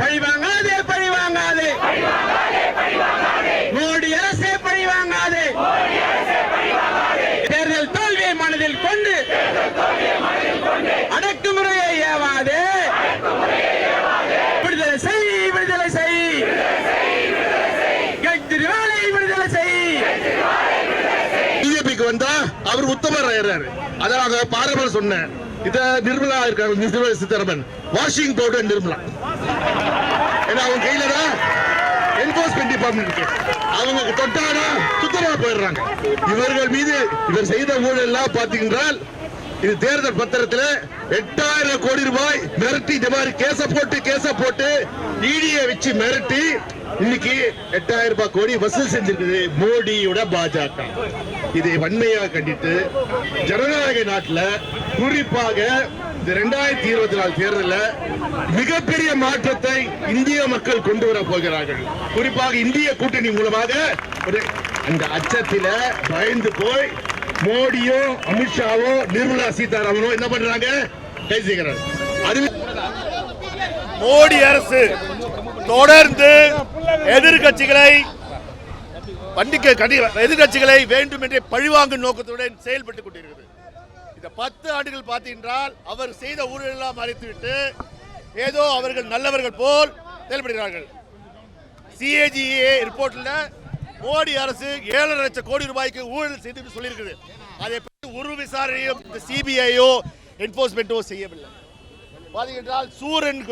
பழி வாங்காதே பழி வாங்காதே. மோடி அரசே பழி தேர்தல் தோல்வியை மனதில் கொண்டு அடக்குமுறையை ஏவாதே. விடுதலை செய் விடுதலை செய். கெஜ்ரிவாலை விடுதலை செய். பிஜேபிக்கு வந்தா அவர் உத்தமர் ஆயிடுறாரு. அதான் பாரம்பரிய சொன்னேன். இத நிர்மலா இருக்காங்க நிர்மலா சீதாராமன் வாஷிங் பவுடர் நிர்மலா. ஏன்னா அவங்க கையில தான் என்போர்ஸ்மெண்ட் டிபார்ட்மெண்ட் இருக்கு. அவங்க தொட்டாடா சுத்தமா போயிடுறாங்க. இவர்கள் மீது இவர் செய்த ஊழல் எல்லாம் பாத்தீங்கன்னா இது தேர்தல் பத்திரத்துல எட்டாயிரம் கோடி ரூபாய் மிரட்டி இந்த மாதிரி கேச போட்டு கேச போட்டு ஈடிய வச்சு மிரட்டி இன்னைக்கு எட்டாயிரம் ரூபாய் கோடி வசூல் செஞ்சிருக்குது மோடியோட பாஜக. இதை வன்மையாக கண்டித்து ஜனநாயக நாட்டுல குறிப்பாக இந்த ரெண்டாயிரத்தி இருபத்தி நாலு தேர்தலில் மிகப்பெரிய மாற்றத்தை இந்திய மக்கள் கொண்டு வர போகிறார்கள். குறிப்பாக இந்திய கூட்டணி மூலமாக ஒரு அந்த அச்சத்தில பயந்து போய் மோடியோ அமித்ஷாவோ நிர்மலா சீதாராமனோ என்ன பண்றாங்க? பேசுகிறார் அது மோடி அரசு தொடர்ந்து எதிர்கட்சிகளை வண்டிக்க எதிர்கட்சிகளை எதிர்க்கட்சிகளை வேண்டும் என்றே பழிவாங்கும் நோக்கத்துடன் செயல்பட்டுக் கொண்டிருக்கிறது. இந்த பத்து ஆண்டுகள் பார்த்தீங்கன்றால் அவர் செய்த ஊழலெல்லாம் மறைத்துவிட்டு ஏதோ அவர்கள் நல்லவர்கள் போல் செயல்படுகிறார்கள். சிஏஜிஏ ரிப்போர்ட்டில் மோடி அரசு ஏழரை லட்சம் கோடி ரூபாய்க்கு ஊழல் செய்து சொல்லியிருக்குது. அதை பற்றி ஒரு விசாரணையும் இந்த சிபிஐயோ என்போர்ஸ்மெண்ட்டோ செய்யவில்லை. பார்த்தீங்கன்றால் சூரன்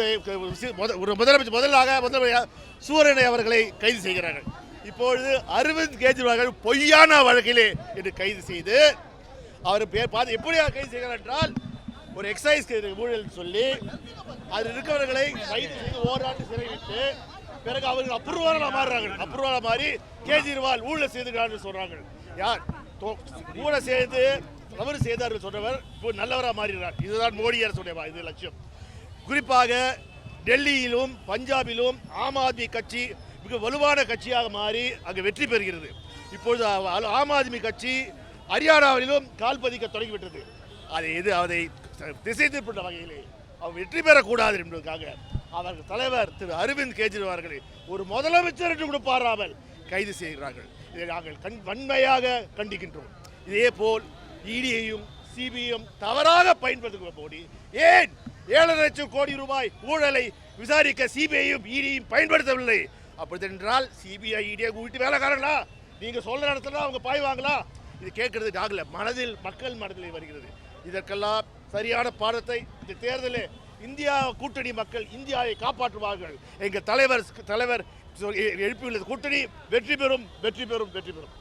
ஒரு முதலமைச்சர் முதலாக முதலமைச்சர் சூரனை அவர்களை கைது செய்கிறார்கள். இப்பொழுது அரவிந்த் கெஜ்ரிவால் பொய்யான வழக்கிலே என்று கைது செய்து அவர் பேர் பார்த்து எப்படியா கைது செய்கிறார் என்றால் ஒரு எக்ஸசைஸ் ஊழல் சொல்லி அதில் இருக்கிறவர்களை கைது செய்து ஓராண்டு சிறையிட்டு பிறகு அவர்கள் அப்ரூவலாக மாறுறாங்க அப்ரூவலாக மாறி கேஜ்ரிவால் ஊழல் செய்துகிறார்கள் சொல்றாங்க யார்? தோ- ஊழல் செய்து தவறு செய்தார்கள் சொன்னவர் இப்போ நல்லவராக மாறுகிறார் இதுதான் மோடி அரசுடைய இது லட்சியம். குறிப்பாக டெல்லியிலும் பஞ்சாபிலும் ஆம் ஆத்மி கட்சி மிக வலுவான கட்சியாக மாறி அங்கு வெற்றி பெறுகிறது. இப்பொழுது ஆம் ஆத்மி கட்சி ஹரியானாவிலும் கால் பதிக்க தொடங்கிவிட்டது. அதை எது அதை திசை திருப்பிட்ட வகையிலே அவர் வெற்றி பெறக்கூடாது என்பதற்காக அவர்கள் தலைவர் திரு அரவிந்த் கெஜ்ரிவால் ஒரு முதலமைச்சர் என்று கூட பாராமல் கைது செய்கிறார்கள். இதை நாங்கள் கண் வன்மையாக கண்டிக்கின்றோம். இதே போல் இடியையும் சிபிஐயும் தவறாக பயன்படுத்துகிற போடி ஏன் ஏழரை லட்சம் கோடி ரூபாய் ஊழலை விசாரிக்க சிபிஐயும் இடியும் பயன்படுத்தவில்லை? அப்படி என்றால் சிபிஐ இடியை கூட்டி வேலைக்காரங்களா? நீங்கள் சொல்கிற இடத்துல அவங்க பாய்வாங்களா? இது கேட்கறது நாகல மனதில் மக்கள் மனதில் வருகிறது. இதற்கெல்லாம் சரியான பாடத்தை இந்த தேர்தலில் இந்தியா கூட்டணி மக்கள் இந்தியாவை காப்பாற்றுவார்கள். எங்கள் தலைவர் தலைவர் எழுப்பியுள்ள கூட்டணி வெற்றி பெறும் வெற்றி பெறும் வெற்றி பெறும்.